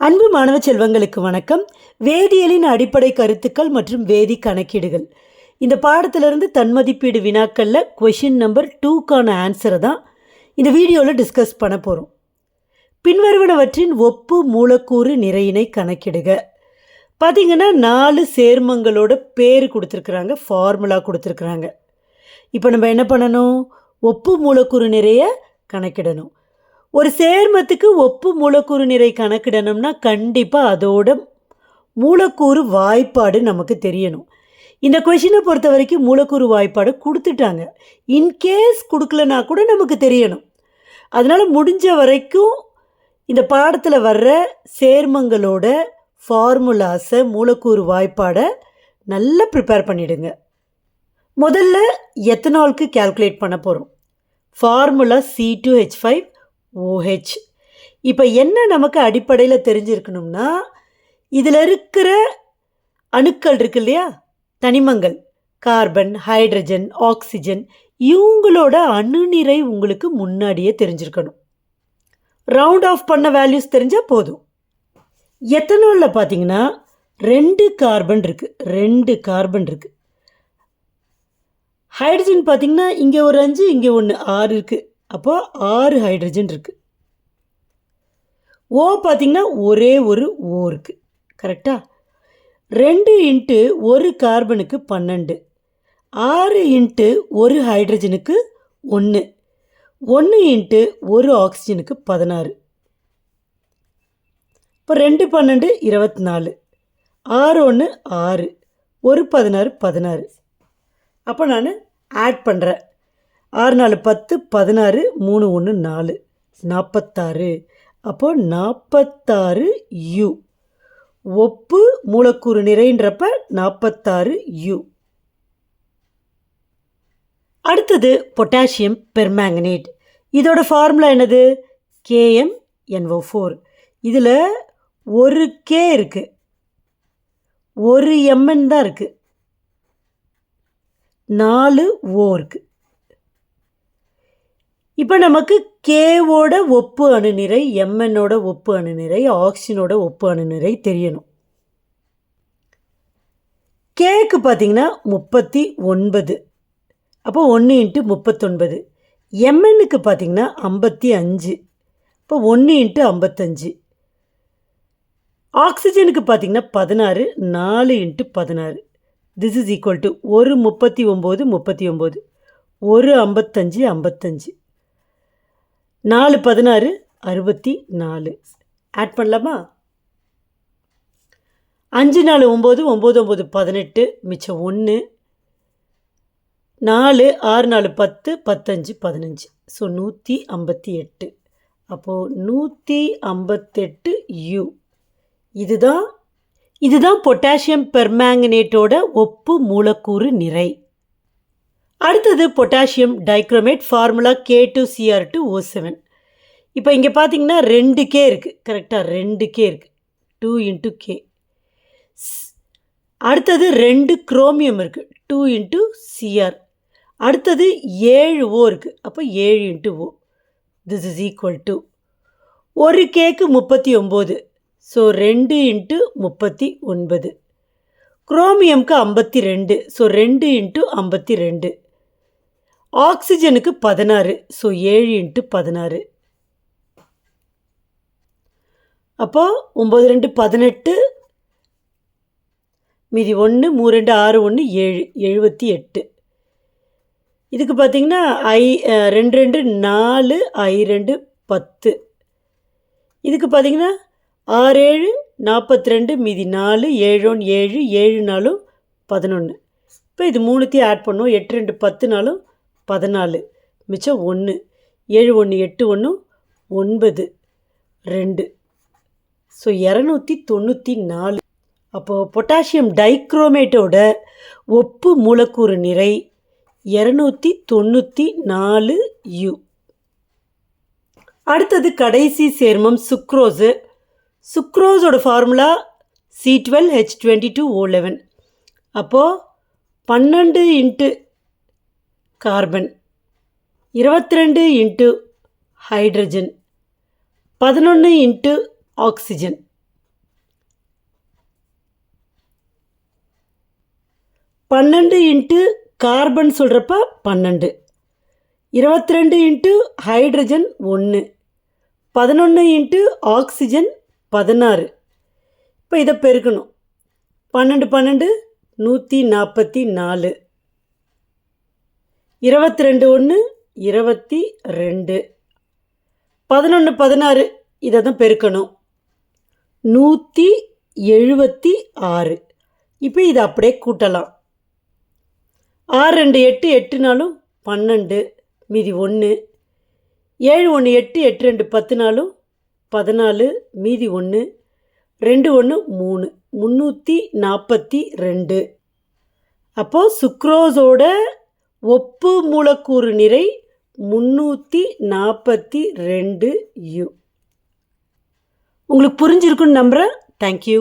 அன்பு மாணவ செல்வங்களுக்கு வணக்கம். வேதியியலின் அடிப்படை கருத்துக்கள் மற்றும் வேதி கணக்கீடுகள். இந்த பாடத்திலிருந்து தன்மதிப்பீடு வினாக்களில் கொஷின் நம்பர் டூக்கான ஆன்சரை தான் இந்த வீடியோவில் டிஸ்கஸ் பண்ண போகிறோம் பின்வருவனவற்றின் ஒப்பு மூலக்கூறு நிறையினை கணக்கிடுக. பார்த்தீங்கன்னா நாலு சேர்மங்களோட பேர் கொடுத்துருக்குறாங்க ஃபார்முலா கொடுத்துருக்குறாங்க. இப்போ நம்ம என்ன பண்ணணும்? ஒப்பு மூலக்கூறு நிறைய கணக்கிடணும். ஒரு சேர்மத்துக்கு ஒப்பு மூலக்கூறு நிறை கணக்கிடணும்னா கண்டிப்பாக அதோட மூலக்கூறு வாய்ப்பாடு நமக்கு தெரியணும். இந்த கொஷினை பொறுத்த வரைக்கும் மூலக்கூறு வாய்ப்பாடு கொடுத்துட்டாங்க. இன்கேஸ் கொடுக்கலனா கூட நமக்கு தெரியணும். அதனால் முடிஞ்ச வரைக்கும் இந்த பாடத்தில் வர்ற சேர்மங்களோட ஃபார்முலாஸை மூலக்கூறு வாய்ப்பாடை நல்லா ப்ரிப்பேர் பண்ணிவிடுங்க முதல்ல எத்தனால்க்கு கால்குலேட் பண்ண போகிறோம் formula C two H five OH. இப்போ என்ன நமக்கு அடிப்படையில் தெரிஞ்சிருக்கணும்னா இதில் இருக்கிற அணுக்கள் இருக்கு இல்லையா? தனிமங்கள். கார்பன் ஹைட்ரஜன் ஆக்சிஜன் இவங்களோட அணுநிறை உங்களுக்கு முன்னாடியே தெரிஞ்சிருக்கணும். ரவுண்ட் ஆஃப் பண்ண வேல்யூஸ் தெரிஞ்சால் போதும். எத்தனாலில் பார்த்தீங்கன்னா ரெண்டு கார்பன் இருக்குது ரெண்டு கார்பன் இருக்குது ஹைட்ரஜன் பார்த்தீங்கன்னா இங்கே ஒரு அஞ்சு இங்கே ஒன்று ஆறு இருக்குது அப்போது ஆறு ஹைட்ரஜன் இருக்குது ஓ பார்த்திங்கன்னா ஒரே ஒரு ஓ இருக்குது கரெக்டாக ரெண்டு இன்ட்டு ஒரு கார்பனுக்கு பன்னெண்டு. ஆறு இன்ட்டு ஒரு ஹைட்ரஜனுக்கு ஒன்று ஒன்று இன்ட்டு ஒரு ஆக்சிஜனுக்கு பதினாறு. இப்போ ரெண்டு பன்னெண்டு இருபத்தி நாலு ஆறு ஒன்று ஆறு. ஒரு பதினாறு பதினாறு. அப்போ நான் ஆட் பண்ணுறேன் ஆறு நாலு பத்து பதினாறு மூணு ஒன்று நாலு. நாற்பத்தாறு அப்போ நாற்பத்தாறு யு. ஒப்பு மூலக்கூறு நிறைன்றப்ப நாற்பத்தாறு யூ. அடுத்தது பொட்டாசியம் பெர்மேங்கனேட். இதோட ஃபார்முலா என்னது? KM NO four. இதில் ஒரு கே இருக்குது ஒரு எம்என் தான் இருக்குது நாலு ஓ இருக்குது இப்போ நமக்கு கேவோட ஒப்பு அணுநிறை எம்என்னோட ஒப்பு அணுநிறை ஆக்சிஜனோட ஒப்பு அணுநிறை தெரியணும். கேக்கு பார்த்தீங்கன்னா முப்பத்தி ஒன்பது. அப்போ ஒன்று இன்ட்டு முப்பத்தொன்பது. எம்என்னுக்கு பார்த்தீங்கன்னா ஐம்பத்தி அஞ்சு. இப்போ ஒன்று இன்ட்டு ஐம்பத்தஞ்சு. ஆக்சிஜனுக்கு பார்த்தீங்கன்னா பதினாறு நாலு இன்ட்டு பதினாறு. திஸ் இஸ் ஈக்குவல் டு ஒரு முப்பத்தி ஒம்பது முப்பத்தி ஒம்பது ஒரு ஐம்பத்தஞ்சு ஐம்பத்தஞ்சு. நாலு பதினாறு அறுபத்தி நாலு. ஆட் பண்ணலாமா? அஞ்சு நாலு ஒம்பது ஒம்பது ஒம்பது பதினெட்டு மிச்சம் ஒன்று. நாலு ஆறு நாலு பத்து பத்தஞ்சு பதினஞ்சு. ஸோ நூற்றி ஐம்பத்தி எட்டு. அப்போது நூற்றி ஐம்பத்தெட்டு யூ இதுதான் இதுதான் பொட்டாசியம் பெர்மேங்கனேட்டோட ஒப்பு மூலக்கூறு நிறை. அடுத்தது potassium dichromate formula K two CR two O seven இப்போ இங்கே பார்த்தீங்கன்னா ரெண்டு கே இருக்குது கரெக்டாக ரெண்டு கே இருக்குது டூ இன்ட்டு கே அடுத்தது ரெண்டு குரோமியம் இருக்குது டூ இன்ட்டு சிஆர் அடுத்தது ஏழு ஓ இருக்குது அப்போ ஏழு into O this is equal to ஒரு கேக்கு முப்பத்தி ஒம்பது ஸோ ரெண்டு இன்ட்டு முப்பத்தி ஒன்பது. குரோமியம்க்கு ஐம்பத்தி ரெண்டு. ஸோ ரெண்டு இன்ட்டு ஐம்பத்தி ரெண்டு. ஆக்சிஜனுக்கு பதினாறு ஸோ ஏழு இன்ட்டு பதினாறு. அப்போது ஒம்பது ரெண்டு பதினெட்டு மீதி ஒன்று மூணு ரெண்டு ஆறு ஒன்று ஏழு எழுபத்தி எட்டு. இதுக்கு பார்த்திங்கன்னா ஐ ரெண்டு ரெண்டு நாலு ஐ ரெண்டு பத்து. இதுக்கு பார்த்திங்கன்னா ஆறு ஏழு நாற்பத்தி ரெண்டு மீதி நாலு ஏழு ஒன்று ஏழு ஏழு நாலும் பதினொன்று இப்போ இது மூணுத்தையும் ஆட் பண்ணுவோம். எட்டு ரெண்டு பத்து நாளும் பதினாலு. மிச்சம் ஒன்று ஏழு ஒன்று எட்டு ஒன்று ஒன்பது ரெண்டு. ஸோ இரநூத்தி தொண்ணூற்றி நாலு. அப்போது பொட்டாசியம் டைக்ரோமேட்டோட ஒப்பு மூலக்கூறு நிறை இரநூத்தி தொண்ணூற்றி நாலு யூ அடுத்தது கடைசி சேர்மம் sucrose. சுக்ரோஸோட formula C twelve H twenty two O eleven அப்போது பன்னெண்டு இன்ட்டு கார்பன். இருபத்தி ரெண்டு இன்ட்டு ஹைட்ரஜன். பதினொன்று இன்ட்டு ஆக்சிஜன். பன்னெண்டு இன்ட்டு கார்பன் சொல்கிறப்ப பன்னெண்டு. இருபத்தி ரெண்டு இன்ட்டு ஹைட்ரஜன் ஒன்று பதினொன்று இன்ட்டு ஆக்சிஜன் பதினாறு. இப்போ இதை பெருக்கணும். பன்னெண்டு பன்னெண்டு நூற்றி நாற்பத்தி நாலு. இருபத்தி ரெண்டு ஒன்று இருபத்தி ரெண்டு. பதினொன்று பதினாறு இதை தான் பெருக்கணும். நூற்றி எழுபத்தி ஆறு. இப்போ இதை அப்படியே கூட்டலாம். ஆறு ரெண்டு எட்டு எட்டு நாளும் பன்னெண்டு மீதி ஒன்று ஏழு ஒன்று எட்டு எட்டு ரெண்டு பத்து நாளும் பதினாலு மீதி ஒன்று ரெண்டு ஒன்று மூணு. முந்நூற்றி நாற்பத்தி ரெண்டு. அப்போது சுக்ரோஸோட ஒப்பு மூலக்கூறு நிறை முந்நூற்றி நாற்பத்தி ரெண்டு யூ. உங்களுக்கு புரிஞ்சிருக்குன்னு நம்புகிறேன் தேங்க்யூ